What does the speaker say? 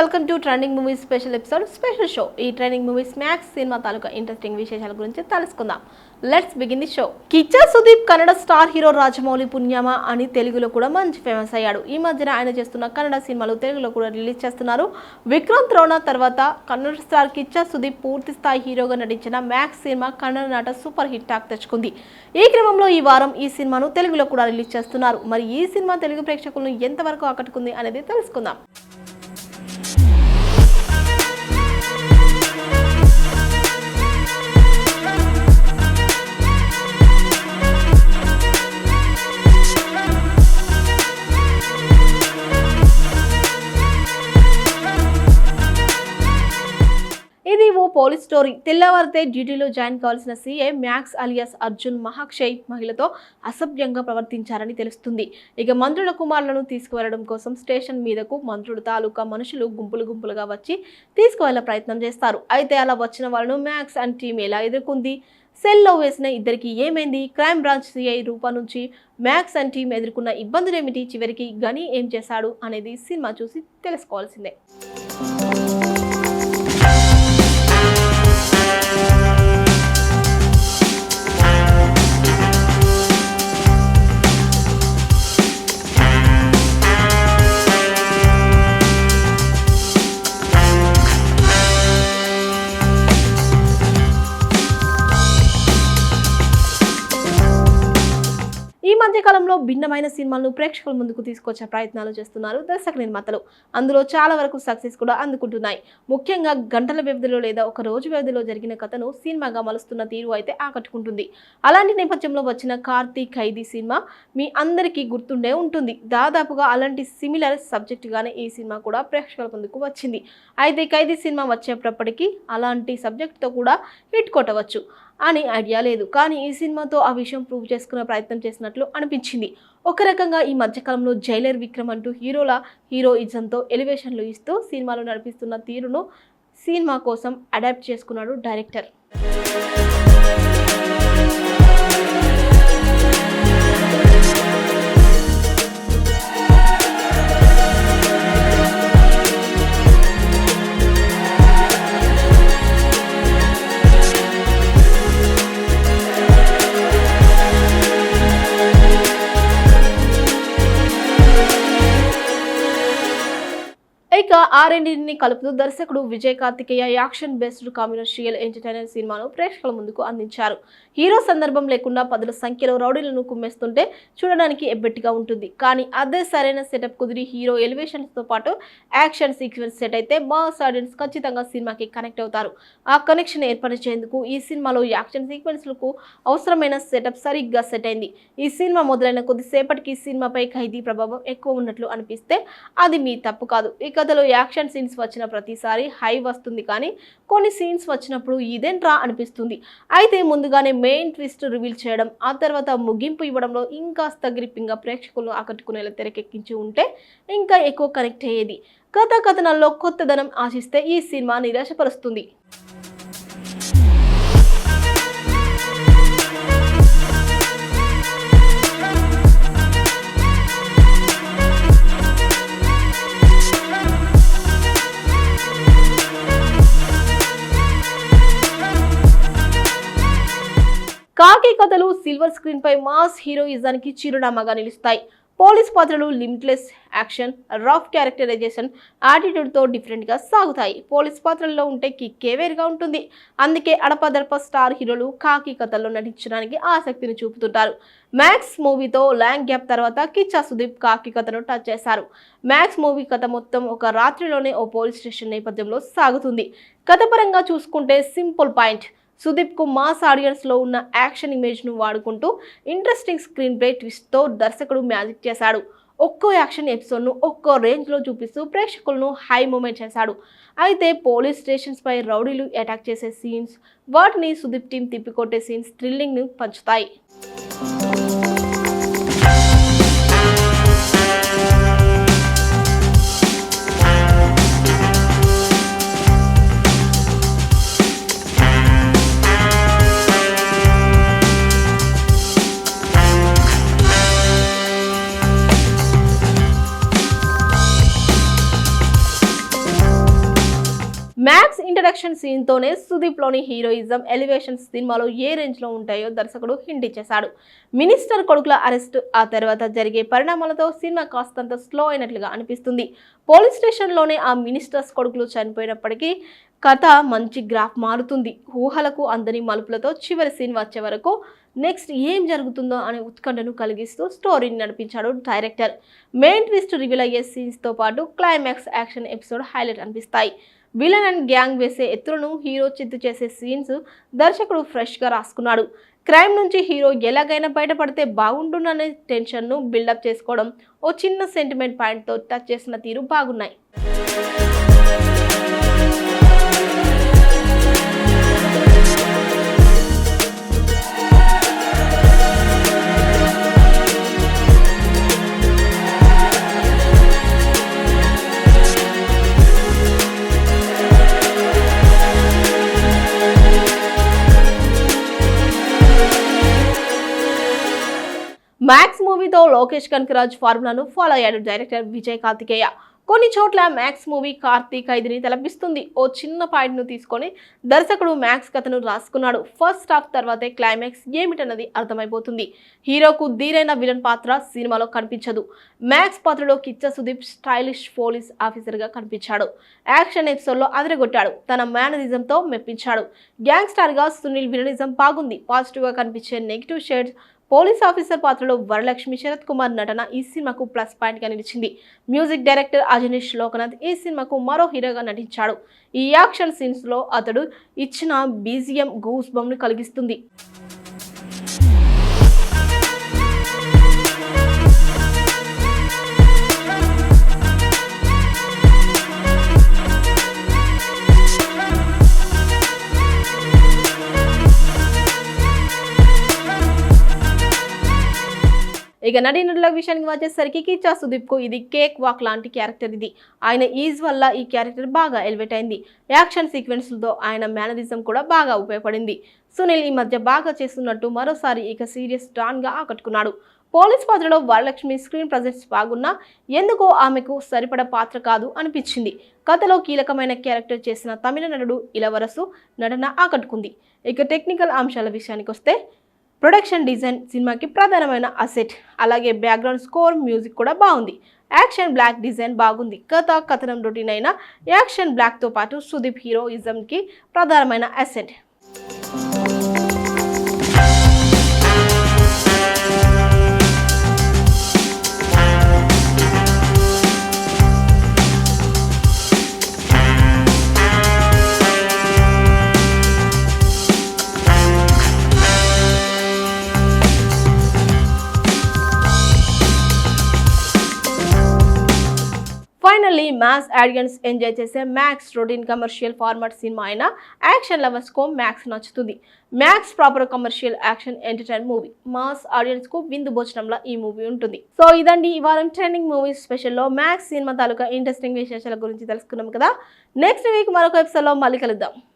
Welcome to trending movies special episode special show ఈ trending movies Max cinema తాలూకా interesting విశేషాల గురించి తెలుసుకుందాం. Let's begin the show Kichcha Sudeep Kannada star hero Rajamouli పుణ్యమా అని తెలుగులో కూడా మంచి ఫేమస్ అయ్యాడు. ఈ మధ్యన ఆయన చేస్తున్న కన్నడ సినిమాలు తెలుగులో కూడా రిలీజ్ చేస్తున్నారు. విక్రమ్ త్రోణ తర్వాత కన్నడ స్టార్ కిచ్చా సుదీప్ పూర్తి స్థాయి హీరోగా నటించిన మ్యాక్స్ సినిమా కన్నడ నాట సూపర్ హిట్ టాక్ తెచ్చుకుంది. ఈ క్రమంలో ఈ వారం ఈ సినిమాను తెలుగులో కూడా రిలీజ్ చేస్తున్నారు. మరి ఈ సినిమా తెలుగు ప్రేక్షకులను ఎంతవరకు ఆకట్టుకుంది అనేది తెలుసుకుందాం. Police story. తెల్లవారితే డ్యూటీలో జాయిన్ కావాల్సిన CA Max alias Arjun Mahakshay మహిళతో అసభ్యంగా ప్రవర్తించారని తెలుస్తుంది. ఇక మంత్రుల కుమారులను తీసుకువెళ్ళడం కోసం స్టేషన్ మీదకు మంత్రుడు తాలూకా మనుషులు గుంపులు గుంపులుగా వచ్చి తీసుకువెళ్ళే ప్రయత్నం చేస్తారు. అయితే అలా వచ్చిన వాళ్ళను మ్యాక్స్ అండ్ టీం ఎలా ఎదుర్కొంది? సెల్లో వేసిన ఇద్దరికి ఏమైంది? క్రైమ్ బ్రాంచ్ సిఐ రూపా నుంచి మ్యాక్స్ అండ్ టీం ఎదుర్కొన్న ఇబ్బందులు ఏమిటి చివరికి గని ఏం చేశాడు అనేది సినిమా చూసి తెలుసుకోవాల్సిందే. మధ్యకాలంలో భిన్నమైన సినిమాలను ప్రేక్షకుల ముందుకు తీసుకొచ్చే ప్రయత్నాలు చేస్తున్నారు దర్శక నిర్మాతలు. అందులో చాలా వరకు సక్సెస్ కూడా అందుకుంటున్నాయి. ముఖ్యంగా గంటల వ్యవధిలో లేదా ఒక రోజు వ్యవధిలో జరిగిన కథను సినిమాగా మలుస్తున్న తీరు అయితే ఆకట్టుకుంటుంది. అలాంటి నేపథ్యంలో వచ్చిన కార్తీక్ ఖైదీ సినిమా మీ అందరికీ గుర్తుండే ఉంటుంది. దాదాపుగా అలాంటి సిమిలర్ సబ్జెక్టుగానే ఈ సినిమా కూడా ప్రేక్షకుల ముందుకు వచ్చింది. అయితే ఖైదీ సినిమా వచ్చేటప్పటికీ అలాంటి సబ్జెక్టుతో కూడా హిట్ కొట్టవచ్చు. అని ఐడియా లేదు. కానీ ఈ సినిమాతో ఆ విషయం ప్రూవ్ చేసుకునే ప్రయత్నం చేసినట్లు అనిపించింది. ఒక రకంగా ఈ మధ్యకాలంలో జైలర్ విక్రమ్ అంటూ హీరోల హీరోయిజంతో ఎలివేషన్లు ఇస్తూ సినిమాలు నడిపిస్తున్న తీరును సినిమా కోసం అడాప్ట్ చేసుకున్నాడు డైరెక్టర్. ఇక ఆ కలుపుతూ దర్శకుడు Vijay Karthikeya action based commercial entertainer సినిమాను ప్రేక్షకుల ముందుకు అందించారు. హీరో సందర్భం లేకుండా పదుల సంఖ్యలో రౌడీలను కుమ్మేస్తుంటే చూడడానికి ఎబ్బెట్టిగా ఉంటుంది. కానీ అదే సరైన సెటప్ కుదిరి హీరో ఎలివేషన్స్తో పాటు యాక్షన్ సీక్వెన్స్ సెట్ అయితే మాస్ ఆడియన్స్ ఖచ్చితంగా సినిమాకి కనెక్ట్ అవుతారు. ఆ కనెక్షన్ ఏర్పరిచేందుకు ఈ సినిమాలో యాక్షన్ సీక్వెన్స్లకు అవసరమైన సెటప్ సరిగ్గా సెట్ అయింది. ఈ సినిమా మొదలైన కొద్దిసేపటికి సినిమాపై ఖైదీ ప్రభావం ఎక్కువ ఉన్నట్లు అనిపిస్తే అది మీ తప్పు కాదు. ఈ కథలో యాక్షన్ సీన్స్ వచ్చిన ప్రతిసారి హై వస్తుంది కానీ కొన్ని సీన్స్ వచ్చినప్పుడు ఇదేంట్రా అనిపిస్తుంది. అయితే ముందుగానే మెయిన్ ట్విస్ట్ రివీల్ చేయడం ఆ తర్వాత ముగింపు ఇవ్వడంలో ఇంకాస్త గ్రిప్పింగ్గా ప్రేక్షకులను ఆకట్టుకునేలా తెరకెక్కించి ఉంటే ఇంకా ఎక్కువ కనెక్ట్ అయ్యేది. కథ కథనాల్లో కొత్తదనం ఆశిస్తే ఈ సినిమా నిరాశపరుస్తుంది. కథలు సిల్వర్ స్క్రీన్ పై మాస్ హీరోయిజానికి చిరునామాగా నిలుస్తాయి. పోలీస్ పాత్రలు లిమిట్లెస్ యాక్షన్ రఫ్ క్యారెక్టరైజేషన్ యాటిట్యూడ్తో డిఫరెంట్గా సాగుతాయి. పోలీస్ పాత్రల్లో ఉంటే కిక్కే వేరుగా ఉంటుంది. అందుకే అడపదడప స్టార్ హీరోలు కాకి కథల్లో నటించడానికి ఆసక్తిని చూపుతుంటారు. మ్యాక్స్ మూవీతో ల్యాంగ్ గ్యాప్ తర్వాత కిచ్చా సుదీప్ కాకి కథను టచ్ చేశారు. మ్యాక్స్ మూవీ కథ మొత్తం ఒక రాత్రిలోనే ఓ పోలీస్ స్టేషన్ నేపథ్యంలో సాగుతుంది. కథపరంగా చూసుకుంటే సింపుల్ పాయింట్ సుదీప్కు మాస్ ఆడియన్స్లో ఉన్న యాక్షన్ ఇమేజ్ను వాడుకుంటూ ఇంట్రెస్టింగ్ స్క్రీన్ ప్లే ట్విస్ట్తో దర్శకుడు మ్యాజిక్ చేశాడు. ఒక్కో యాక్షన్ ఎపిసోడ్ను ఒక్కో రేంజ్లో చూపిస్తూ ప్రేక్షకులను హై మూమెంట్ చేశాడు. అయితే పోలీస్ స్టేషన్స్ పై రౌడీలు అటాక్ చేసే సీన్స్ వాటిని సుదీప్ టీం తిప్పికొట్టే సీన్స్ థ్రిల్లింగ్ను పంచుతాయి. యాక్షన్ సీన్తోనే సుదీప్లోని సుదీప్లోని హీరోయిజం ఎలివేషన్ సినిమాలో ఏ రేంజ్లో ఉంటాయో దర్శకుడు హింట్ ఇచ్చేశాడు. మినిస్టర్ కొడుకుల అరెస్ట్ ఆ తర్వాత జరిగే పరిణామాలతో సినిమా కాస్తంత స్లో అయినట్లుగా అనిపిస్తుంది. పోలీస్ స్టేషన్లోనే ఆ మినిస్టర్స్ కొడుకులు చనిపోయినప్పటికీ కథ మంచి గ్రాఫ్ మారుతుంది. ఊహలకు అందని మలుపులతో చివరి సీన్ వచ్చే వరకు నెక్స్ట్ ఏం జరుగుతుందో అనే ఉత్కంఠను కలిగిస్తూ స్టోరీని నడిపించాడు డైరెక్టర్. మెయిన్ ట్విస్ట్ రివీల్ అయ్యే సీన్స్తో పాటు క్లైమాక్స్ యాక్షన్ ఎపిసోడ్ హైలైట్ అనిపిస్తాయి. విలన్ అండ్ గ్యాంగ్ వేసే ఎత్తులను హీరో చిత్తు చేసే సీన్స్ దర్శకుడు ఫ్రెష్గా రాసుకున్నాడు. క్రైమ్ నుంచి హీరో ఎలాగైనా బయటపడితే బాగుంటుందనే టెన్షన్ను బిల్డప్ చేసుకోవడం ఓ చిన్న సెంటిమెంట్ పాయింట్తో టచ్ చేసిన తీరు బాగున్నాయి. మ్యాక్స్ మూవీతో లోకేష్ కనకరాజ్ ఫార్ములాను ఫాలో అయ్యాడు డైరెక్టర్ విజయ్ కార్తికేయ. కొన్ని చోట్ల మ్యాక్స్ మూవీ కార్తీక్ ఐదుని తలపిస్తుంది. ఓ చిన్న పాయింట్ను తీసుకొని దర్శకుడు మ్యాక్స్ కథను రాసుకున్నాడు. ఫస్ట్ హాఫ్ తర్వాతే క్లైమాక్స్ ఏమిటన్నది అర్థమైపోతుంది. హీరోకు ధీరైన విలన్ పాత్ర సినిమాలో కనిపించదు. మ్యాక్స్ పాత్రలో కిచ్చ సుదీప్ స్టైలిష్ పోలీస్ ఆఫీసర్గా కనిపించాడు. యాక్షన్ ఎపిసోడ్లో అదరగొట్టాడు. తన మేనరిజంతో మెప్పించాడు. గ్యాంగ్స్టార్గా సునీల్ విలనిజం బాగుంది. పాజిటివ్గా కనిపించే నెగిటివ్ షేడ్స్ పోలీస్ ఆఫీసర్ పాత్రలో వరలక్ష్మి శరత్ కుమార్ నటన ఈ సినిమాకు ప్లస్ పాయింట్గా నిలిచింది. మ్యూజిక్ డైరెక్టర్ అజనీష్ లోకనాథ్ ఈ సినిమాకు మరో హీరోగా నటించాడు. ఈ యాక్షన్ సీన్స్లో అతడు ఇచ్చిన బీజిఎం గూస్ బంను కలిగిస్తుంది. ఇక నటీనటుల విషయానికి వచ్చేసరికి కిచ్చా సుదీప్కు ఇది కేక్ వాక్ లాంటి క్యారెక్టర్ ఇది. ఆయన ఈజ్ వల్ల ఈ క్యారెక్టర్ బాగా ఎలివేట్ అయింది. యాక్షన్ సీక్వెన్స్లతో ఆయన మేనరిజం కూడా బాగా ఉపయోగపడింది. సునీల్ ఈ మధ్య బాగా చేస్తున్నట్టు మరోసారి ఇక సీరియస్ డాన్గా ఆకట్టుకున్నాడు. పోలీస్ పాత్రలో వరలక్ష్మి స్క్రీన్ ప్రజెన్స్ బాగున్నా ఎందుకో ఆమెకు సరిపడ పాత్ర కాదు అనిపించింది. కథలో కీలకమైన క్యారెక్టర్ చేసిన తమిళ నటుడు ఇలవరసు నటన ఆకట్టుకుంది. ఇక టెక్నికల్ అంశాల విషయానికి వస్తే ప్రొడక్షన్ డిజైన్ సినిమాకి ప్రధానమైన అసెట్ అలాగే బ్యాక్గ్రౌండ్ స్కోర్ మ్యూజిక్ కూడా బాగుంది. యాక్షన్ బ్లాక్ డిజైన్ బాగుంది. కథ కథనం రొటీన్ అయిన యాక్షన్ బ్లాక్తో పాటు సుదీప్ హీరోయిజంకి ప్రధానమైన అసెట్ మ్యాథ్స్ ఆడియన్స్ ఎంజాయ్ చేసే Max routine commercial format cinema అయిన యాక్షన్ లవర్స్కు మ్యాథ్స్ మ్యాక్స్ నచ్చుతుంది. Max proper commercial action entertain movie mass ఆడియన్స్కు విందు భోజనంలా ఈ మూవీ ఉంటుంది. సో ఇదండి ఈ వారం ట్రెండింగ్ మూవీస్ స్పెషల్లో మ్యాక్స్ సినిమా తాలూకా ఇంట్రెస్టింగ్ విశేషాల గురించి తెలుసుకున్నాం కదా. నెక్స్ట్ వీక్ మరొక ఎపిసోడ్లో మళ్ళీ కలుద్దాం.